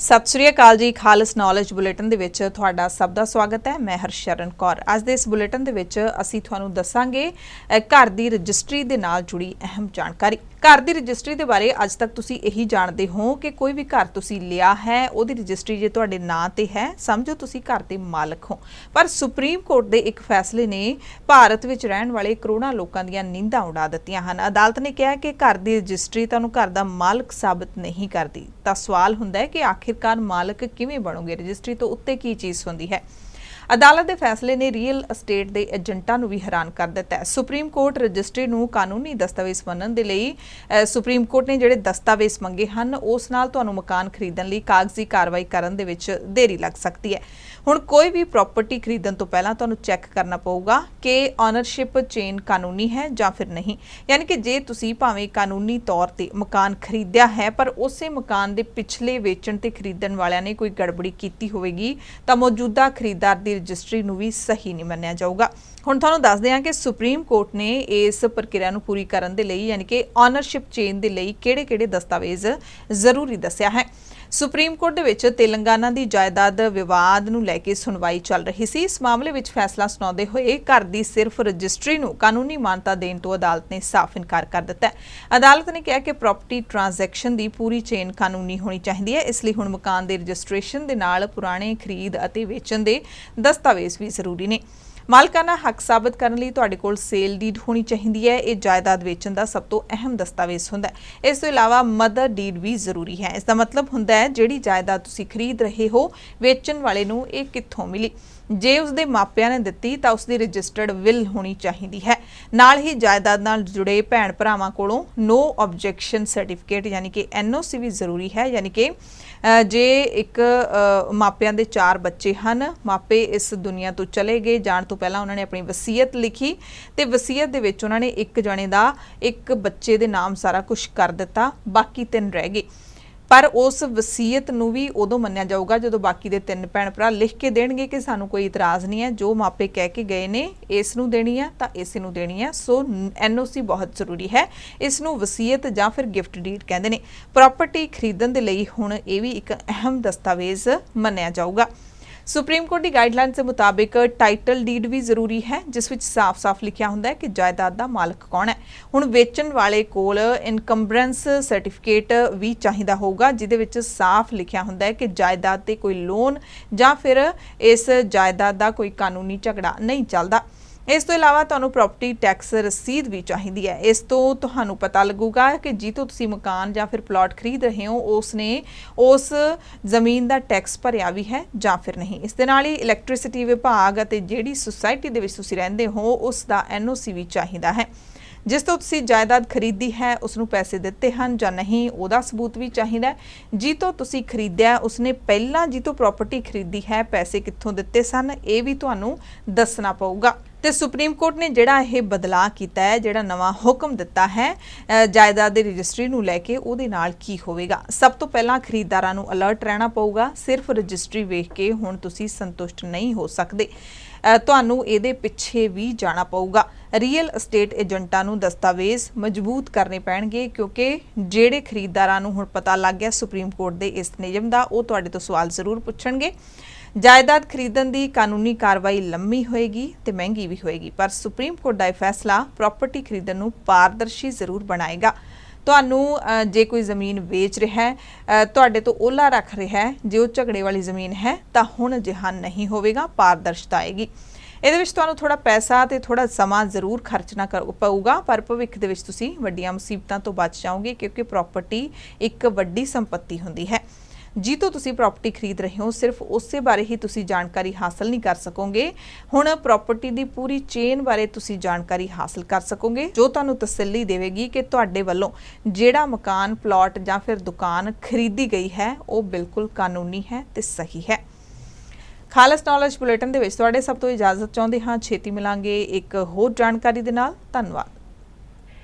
ਸਤਿ ਸ਼੍ਰੀ ਅਕਾਲ ਜੀ, ਖਾਲਸ knowledge bulletin ਦੇ ਵਿੱਚ ਤੁਹਾਡਾ ਸਭ ਦਾ ਸਵਾਗਤ ਹੈ, ਮੈਂ ਹਰਸ਼ਰਨ ਕੌਰ। ਅੱਜ ਦੇ ਇਸ ਬੁਲੇਟਿਨ ਦੇ ਵਿੱਚ ਅਸੀਂ ਤੁਹਾਨੂੰ ਦੱਸਾਂਗੇ ਘਰ ਦੀ ਰਜਿਸਟਰੀ ਦੇ ਨਾਲ ਜੁੜੀ ਅਹਿਮ ਜਾਣਕਾਰੀ। ਘਰ ਦੀ ਰਜਿਸਟਰੀ ਦੇ ਬਾਰੇ ਅੱਜ ਤੱਕ ਤੁਸੀਂ ਇਹੀ ਜਾਣਦੇ ਹੋ ਕਿ ਕੋਈ ਵੀ ਘਰ ਤੁਸੀਂ ਲਿਆ ਹੈ, ਉਹਦੀ ਰਜਿਸਟਰੀ ਜੇ ਤੁਹਾਡੇ ਨਾਂ ਤੇ ਹੈ, ਸਮਝੋ ਤੁਸੀਂ ਘਰ ਦੇ ਮਾਲਕ ਹੋ। ਪਰ ਸੁਪਰੀਮ ਕੋਰਟ ਦੇ ਇੱਕ ਫੈਸਲੇ ਨੇ ਭਾਰਤ ਵਿੱਚ ਰਹਿਣ ਵਾਲੇ ਕਰੋੜਾਂ ਲੋਕਾਂ ਦੀਆਂ ਨੀਂਦਾਂ ਉਡਾ ਦਿੱਤੀਆਂ ਹਨ। ਅਦਾਲਤ ਨੇ ਕਿਹਾ ਕਿ ਘਰ ਦੀ ਰਜਿਸਟਰੀ ਤੁਹਾਨੂੰ ਘਰ ਦਾ ਮਾਲਕ ਸਾਬਤ ਨਹੀਂ ਕਰਦੀ। ਤਾਂ ਸਵਾਲ ਹੁੰਦਾ ਹੈ ਕਿ ਆਖਿਰਕਾਰ ਮਾਲਕ ਕਿਵੇਂ ਬਣੋਗੇ? ਰਜਿਸਟਰੀ ਤੋਂ ਉੱਤੇ ਕੀ ਚੀਜ਼ ਹੁੰਦੀ ਹੈ? ਅਦਾਲਤ ਦੇ ਫੈਸਲੇ ਨੇ ਰੀਅਲ ਅਸਟੇਟ ਦੇ ਏਜੰਟਾਂ ਨੂੰ ਵੀ ਹੈਰਾਨ ਕਰ ਦਿੱਤਾ ਹੈ। ਸੁਪਰੀਮ ਕੋਰਟ ਰਜਿਸਟਰੀ ਨੂੰ ਕਾਨੂੰਨੀ ਦਸਤਾਵੇਜ਼ ਮੰਨਣ ਦੇ ਲਈ ਸੁਪਰੀਮ ਕੋਰਟ ਨੇ ਜਿਹੜੇ ਦਸਤਾਵੇਜ਼ ਮੰਗੇ ਹਨ, ਉਸ ਨਾਲ ਤੁਹਾਨੂੰ ਮਕਾਨ ਖਰੀਦਣ ਲਈ ਕਾਗਜ਼ੀ ਕਾਰਵਾਈ ਕਰਨ ਦੇ ਵਿੱਚ ਦੇਰੀ ਲੱਗ ਸਕਦੀ ਹੈ। ਹੁਣ ਕੋਈ ਵੀ ਪ੍ਰਾਪਰਟੀ ਖਰੀਦਣ ਤੋਂ ਪਹਿਲਾਂ ਤੁਹਾਨੂੰ ਚੈੱਕ ਕਰਨਾ ਪਊਗਾ ਕਿ ਓਨਰਸ਼ਿਪ ਚੇਨ ਕਾਨੂੰਨੀ ਹੈ ਜਾਂ ਫਿਰ ਨਹੀਂ। ਯਾਨੀ ਕਿ ਜੇ ਤੁਸੀਂ ਭਾਵੇਂ ਕਾਨੂੰਨੀ ਤੌਰ ਤੇ ਮਕਾਨ ਖਰੀਦਿਆ ਹੈ, ਪਰ ਉਸੇ ਮਕਾਨ ਦੇ ਪਿਛਲੇ ਵੇਚਣ ਤੇ ਖਰੀਦਣ ਵਾਲਿਆਂ ਨੇ ਕੋਈ ਗੜਬੜੀ ਕੀਤੀ ਹੋਵੇਗੀ, ਤਾਂ ਮੌਜੂਦਾ ਖਰੀਦਦਾਰ ਦੀ ਰਜਿਸਟਰੀ ਨੂੰ ਵੀ ਸਹੀ ਨਹੀਂ ਮੰਨਿਆ ਜਾਊਗਾ। ਹੁਣ ਤੁਹਾਨੂੰ ਦੱਸਦੇ ਹਾਂ ਕਿ ਸੁਪਰੀਮ ਕੋਰਟ ਨੇ ਇਸ ਪ੍ਰਕਿਰਿਆ ਨੂੰ ਪੂਰੀ ਕਰਨ ਦੇ ਲਈ, ਯਾਨੀ ਕਿ ਓਨਰਸ਼ਿਪ ਚੇਨ ਦੇ ਲਈ ਕਿਹੜੇ-ਕਿਹੜੇ ਦਸਤਾਵੇਜ਼ ਜ਼ਰੂਰੀ ਦੱਸਿਆ ਹੈ। ਸੁਪਰੀਮ ਕੋਰਟ ਦੇ ਵਿੱਚ ਤੇਲੰਗਾਨਾ ਦੀ ਜਾਇਦਾਦ ਵਿਵਾਦ ਨੂੰ ਲੈ ਕੇ ਸੁਣਵਾਈ ਚੱਲ ਰਹੀ ਸੀ। ਇਸ ਮਾਮਲੇ ਵਿੱਚ ਫੈਸਲਾ ਸੁਣਾਉਂਦੇ ਹੋਏ ਘਰ ਦੀ ਸਿਰਫ ਰਜਿਸਟਰੀ ਨੂੰ ਕਾਨੂੰਨੀ ਮਾਨਤਾ ਦੇਣ ਤੋਂ ਅਦਾਲਤ ਨੇ ਸਾਫ਼ ਇਨਕਾਰ ਕਰ ਦਿੱਤਾ ਹੈ। ਅਦਾਲਤ ਨੇ ਕਿਹਾ ਕਿ ਪ੍ਰਾਪਰਟੀ ਟ੍ਰਾਂਜੈਕਸ਼ਨ ਦੀ ਪੂਰੀ ਚੇਨ ਕਾਨੂੰਨੀ ਹੋਣੀ ਚਾਹੀਦੀ ਹੈ। ਇਸ ਲਈ ਹੁਣ ਮਕਾਨ ਦੇ ਰਜਿਸਟ੍ਰੇਸ਼ਨ ਦੇ ਨਾਲ ਪੁਰਾਣੇ ਖਰੀਦ ਅਤੇ ਵੇਚਣ ਦੇ ਦਸਤਾਵੇਜ਼ ਵੀ ਜ਼ਰੂਰੀ ਨੇ। ਮਾਲਕਾਨਾ ਹੱਕ ਸਾਬਤ ਕਰਨ ਲਈ ਤੁਹਾਡੇ ਕੋਲ ਸੇਲ ਡੀਡ ਹੋਣੀ ਚਾਹੀਦੀ ਹੈ। ਇਹ ਜਾਇਦਾਦ ਵੇਚਣ ਦਾ ਸਭ ਤੋਂ ਅਹਿਮ ਦਸਤਾਵੇਜ਼ ਹੁੰਦਾ ਹੈ। ਇਸ ਤੋਂ ਇਲਾਵਾ ਮਦਰ ਡੀਡ ਵੀ ਜ਼ਰੂਰੀ ਹੈ। ਇਸ ਦਾ ਮਤਲਬ ਹੁੰਦਾ ਹੈ, ਜਿਹੜੀ ਜਾਇਦਾਦ ਤੁਸੀਂ ਖਰੀਦ ਰਹੇ ਹੋ, ਵੇਚਣ ਵਾਲੇ ਨੂੰ ਇਹ ਕਿੱਥੋਂ ਮਿਲੀ? ਜੇ ਉਸਦੇ ਮਾਪਿਆਂ ਨੇ ਦਿੱਤੀ ਤਾਂ ਉਸਦੀ ਰਜਿਸਟਰਡ ਵਿਲ ਹੋਣੀ ਚਾਹੀਦੀ ਹੈ। ਨਾਲ ਹੀ ਜਾਇਦਾਦ ਨਾਲ ਜੁੜੇ ਭੈਣ ਭਰਾਵਾਂ ਕੋਲੋਂ ਨੋ ਆਬਜੈਕਸ਼ਨ ਸਰਟੀਫਿਕੇਟ ਯਾਨੀ ਕਿ ਐਨਓਸੀ ਵੀ ਜ਼ਰੂਰੀ ਹੈ। ਯਾਨੀ ਕਿ ਜੇ ਇੱਕ ਮਾਪਿਆਂ ਦੇ ਚਾਰ ਬੱਚੇ ਹਨ, ਮਾਪੇ ਇਸ ਦੁਨੀਆ ਤੋਂ ਚਲੇ ਗਏ, ਜਾਣ ਤੋਂ ਪਹਿਲਾਂ ਉਹਨਾਂ ਨੇ ਆਪਣੀ ਵਸੀਅਤ ਲਿਖੀ ਤੇ ਵਸੀਅਤ ਦੇ ਵਿੱਚ ਉਹਨਾਂ ਨੇ ਇੱਕ ਜਣੇ ਦਾ ਇੱਕ ਬੱਚੇ ਦੇ ਨਾਮ ਸਾਰਾ ਕੁਝ ਕਰ ਦਿੱਤਾ, ਬਾਕੀ ਤਿੰਨ ਰਹਿ ਗਏ। ਪਰ ਉਸ ਵਸੀਅਤ ਨੂੰ ਵੀ ਉਦੋਂ ਮੰਨਿਆ ਜਾਊਗਾ ਜਦੋਂ ਬਾਕੀ ਦੇ ਤਿੰਨ ਭੈਣ ਭਰਾ ਲਿਖ ਕੇ ਦੇਣਗੇ ਕਿ ਸਾਨੂੰ ਕੋਈ ਇਤਰਾਜ਼ ਨਹੀਂ ਹੈ, ਜੋ ਮਾਪੇ ਕਹਿ ਕੇ ਗਏ ਨੇ, ਇਸ ਨੂੰ ਦੇਣੀ ਹੈ ਤਾਂ ਇਸ ਨੂੰ ਦੇਣੀ ਹੈ। ਸੋ ਐਨਓਸੀ ਬਹੁਤ ਜ਼ਰੂਰੀ ਹੈ। ਇਸ ਨੂੰ ਵਸੀਅਤ ਜਾਂ ਫਿਰ ਗਿਫਟ ਡੀਡ ਕਹਿੰਦੇ ਨੇ। ਪ੍ਰਾਪਰਟੀ ਖਰੀਦਣ ਦੇ ਲਈ ਹੁਣ ਇਹ ਵੀ ਇੱਕ ਅਹਿਮ ਦਸਤਾਵੇਜ਼ ਮੰਨਿਆ ਜਾਊਗਾ। ਸੁਪਰੀਮ ਕੋਰਟ ਦੀ ਗਾਈਡਲਾਈਨ ਦੇ ਮੁਤਾਬਿਕ ਟਾਈਟਲ ਡੀਡ ਵੀ ਜ਼ਰੂਰੀ ਹੈ, ਜਿਸ ਵਿੱਚ ਸਾਫ਼-ਸਾਫ਼ ਲਿਖਿਆ ਹੁੰਦਾ ਹੈ ਕਿ ਜਾਇਦਾਦ ਦਾ ਮਾਲਕ ਕੌਣ ਹੈ। ਹੁਣ ਵੇਚਣ ਵਾਲੇ ਕੋਲ ਇਨਕੰਬਰੈਂਸ ਸਰਟੀਫਿਕੇਟ ਵੀ ਚਾਹੀਦਾ ਹੋਊਗਾ, ਜਿਹਦੇ ਵਿੱਚ ਸਾਫ਼ ਲਿਖਿਆ ਹੁੰਦਾ ਹੈ ਕਿ ਜਾਇਦਾਦ ਤੇ ਕੋਈ ਲੋਨ ਜਾਂ ਫਿਰ ਇਸ ਜਾਇਦਾਦ ਦਾ ਕੋਈ ਕਾਨੂੰਨੀ ਝਗੜਾ ਨਹੀਂ ਚੱਲਦਾ। ਇਸ ਤੋਂ ਇਲਾਵਾ ਤੁਹਾਨੂੰ ਪ੍ਰਾਪਰਟੀ ਟੈਕਸ ਰਸੀਦ ਵੀ ਚਾਹੀਦੀ ਹੈ। ਇਸ ਤੋਂ ਤੁਹਾਨੂੰ ਪਤਾ ਲੱਗੂਗਾ ਕਿ ਜੀ ਤੁਸੀਂ ਮਕਾਨ ਜਾਂ ਫਿਰ ਪਲਾਟ ਖਰੀਦ ਰਹੇ ਹੋ ਉਸ ਨੇ ਉਸ ਜ਼ਮੀਨ ਦਾ ਟੈਕਸ ਭਰਿਆ ਵੀ ਹੈ ਜਾਂ ਫਿਰ ਨਹੀਂ। ਇਸ ਦੇ ਨਾਲ ਹੀ ਇਲੈਕਟ੍ਰਿਸਿਟੀ ਵਿਭਾਗ ਅਤੇ ਜਿਹੜੀ ਸੁਸਾਇਟੀ ਦੇ ਵਿੱਚ ਤੁਸੀਂ ਰਹਿੰਦੇ ਹੋ ਉਸ ਦਾ ਐਨਓਸੀ ਵੀ ਚਾਹੀਦਾ ਹੈ। ਜਿਸ ਤੋਂ ਤੁਸੀਂ ਜਾਇਦਾਦ ਖਰੀਦੀ ਹੈ ਉਸ ਨੂੰ ਪੈਸੇ ਦਿੱਤੇ ਹਨ ਜਾਂ ਨਹੀਂ, ਉਹਦਾ ਸਬੂਤ ਵੀ ਚਾਹੀਦਾ ਹੈ। ਜੀ ਤੋਂ ਤੁਸੀਂ ਖਰੀਦਿਆ, ਉਸਨੇ ਪਹਿਲਾਂ ਜੀ ਤੋਂ ਪ੍ਰਾਪਰਟੀ ਖਰੀਦੀ ਹੈ, ਪੈਸੇ ਕਿੱਥੋਂ ਦਿੱਤੇ ਸਨ, ਇਹ ਵੀ ਤੁਹਾਨੂੰ ਦੱਸਣਾ ਪਊਗਾ। ਤੇ ਸੁਪਰੀਮ ਕੋਰਟ ਨੇ ਜਿਹੜਾ ਇਹ ਬਦਲਾਅ ਕੀਤਾ ਹੈ, ਜਿਹੜਾ ਨਵਾਂ ਹੁਕਮ ਦਿੱਤਾ ਹੈ ਜਾਇਦਾਦ ਦੇ ਰਜਿਸਟਰੀ ਨੂੰ ਲੈ ਕੇ ਉਹਦੇ ਨਾਲ ਕੀ ਹੋਵੇਗਾ? ਸਭ ਤੋਂ ਪਹਿਲਾਂ ਖਰੀਦਦਾਰਾਂ ਨੂੰ ਅਲਰਟ ਰਹਿਣਾ ਪਊਗਾ। ਸਿਰਫ ਰਜਿਸਟਰੀ ਵੇਖ ਕੇ ਹੁਣ ਤੁਸੀਂ ਸੰਤੁਸ਼ਟ ਨਹੀਂ ਹੋ ਸਕਦੇ। ਤੁਹਾਨੂੰ ਇਹਦੇ ਪਿੱਛੇ ਵੀ ਜਾਣਾ ਪਊਗਾ। ਰੀਅਲ ਅਸਟੇਟ ਏਜੰਟਾਂ ਨੂੰ ਦਸਤਾਵੇਜ਼ ਮਜ਼ਬੂਤ ਕਰਨੇ ਪੈਣਗੇ ਕਿਉਂਕਿ ਜਿਹੜੇ ਖਰੀਦਦਾਰਾਂ ਨੂੰ ਹੁਣ ਪਤਾ ਲੱਗ ਗਿਆ ਸੁਪਰੀਮ ਕੋਰਟ ਦੇ ਇਸ ਨਿਯਮ ਦਾ, ਉਹ ਤੁਹਾਡੇ ਤੋਂ ਸਵਾਲ ਜ਼ਰੂਰ ਪੁੱਛਣਗੇ। ਜਾਇਦਾਦ ਖਰੀਦਣ ਦੀ ਕਾਨੂੰਨੀ ਕਾਰਵਾਈ ਲੰਮੀ ਹੋਏਗੀ ਤੇ ਮਹਿੰਗੀ ਵੀ ਹੋਏਗੀ, ਪਰ ਸੁਪਰੀਮ ਕੋਰਟ ਦਾ ਇਹ ਫੈਸਲਾ ਪ੍ਰਾਪਰਟੀ ਖਰੀਦਣ ਨੂੰ ਪਾਰਦਰਸ਼ੀ ਜ਼ਰੂਰ ਬਣਾਏਗਾ। ਤੁਹਾਨੂੰ ਜੇ ਕੋਈ ਜ਼ਮੀਨ ਵੇਚ ਰਿਹਾ ਹੈ ਤੁਹਾਡੇ ਤੋਂ ਓਲਾ ਰੱਖ ਰਿਹਾ ਹੈ, ਜੇ ਉਹ ਝਗੜੇ ਵਾਲੀ ਜ਼ਮੀਨ ਹੈ, ਤਾਂ ਹੁਣ ਅਜਿਹਾ ਨਹੀਂ ਹੋਵੇਗਾ, ਪਾਰਦਰਸ਼ਤਾ ਆਏਗੀ। ਇਹਦੇ ਵਿੱਚ ਤੁਹਾਨੂੰ ਥੋੜਾ ਪੈਸਾ ਤੇ ਥੋੜਾ ਸਮਾਂ ਜ਼ਰੂਰ ਖਰਚਣਾ ਕਰ- ਪਊਗਾ, ਪਰ ਭਵਿੱਖ ਦੇ ਵਿੱਚ ਤੁਸੀਂ ਵੱਡੀਆਂ ਮੁਸੀਬਤਾਂ ਤੋਂ ਬਚ ਜਾਓਗੇ, ਕਿਉਂਕਿ ਪ੍ਰਾਪਰਟੀ ਇੱਕ ਵੱਡੀ ਸੰਪਤੀ ਹੁੰਦੀ ਹੈ। ਜੀ ਤੋਂ ਤੁਸੀਂ ਪ੍ਰਾਪਰਟੀ ਖਰੀਦ ਰਹੇ ਹੋ, ਸਿਰਫ ਉਸੇ ਬਾਰੇ ਹੀ ਤੁਸੀਂ ਜਾਣਕਾਰੀ ਹਾਸਲ ਨਹੀਂ ਕਰ ਸਕੋਗੇ। ਹੁਣ ਪ੍ਰਾਪਰਟੀ ਦੀ ਪੂਰੀ ਚੇਨ ਬਾਰੇ ਤੁਸੀਂ ਜਾਣਕਾਰੀ ਹਾਸਲ ਕਰ ਸਕੋਗੇ, ਜੋ ਤੁਹਾਨੂੰ ਤਸੱਲੀ ਦੇਵੇਗੀ ਕਿ ਤੁਹਾਡੇ ਵੱਲੋਂ ਜਿਹੜਾ ਮਕਾਨ ਪਲਾਟ ਜਾਂ ਫਿਰ ਦੁਕਾਨ ਖਰੀਦੀ ਗਈ ਹੈ, ਉਹ ਬਿਲਕੁਲ ਕਾਨੂੰਨੀ ਹੈ ਤੇ ਸਹੀ ਹੈ। ਖਾਲਸ ਨੌਲੇਜ ਬੁਲੇਟਿਨ ਦੇ ਵਿੱਚ ਤੁਹਾਡੇ ਸਭ ਤੋਂ ਇਜਾਜ਼ਤ ਚਾਹੁੰਦੇ ਹਾਂ, ਛੇਤੀ ਮਿਲਾਂਗੇ ਇੱਕ ਹੋਰ ਜਾਣਕਾਰੀ ਦੇ ਨਾਲ। ਧੰਨਵਾਦ।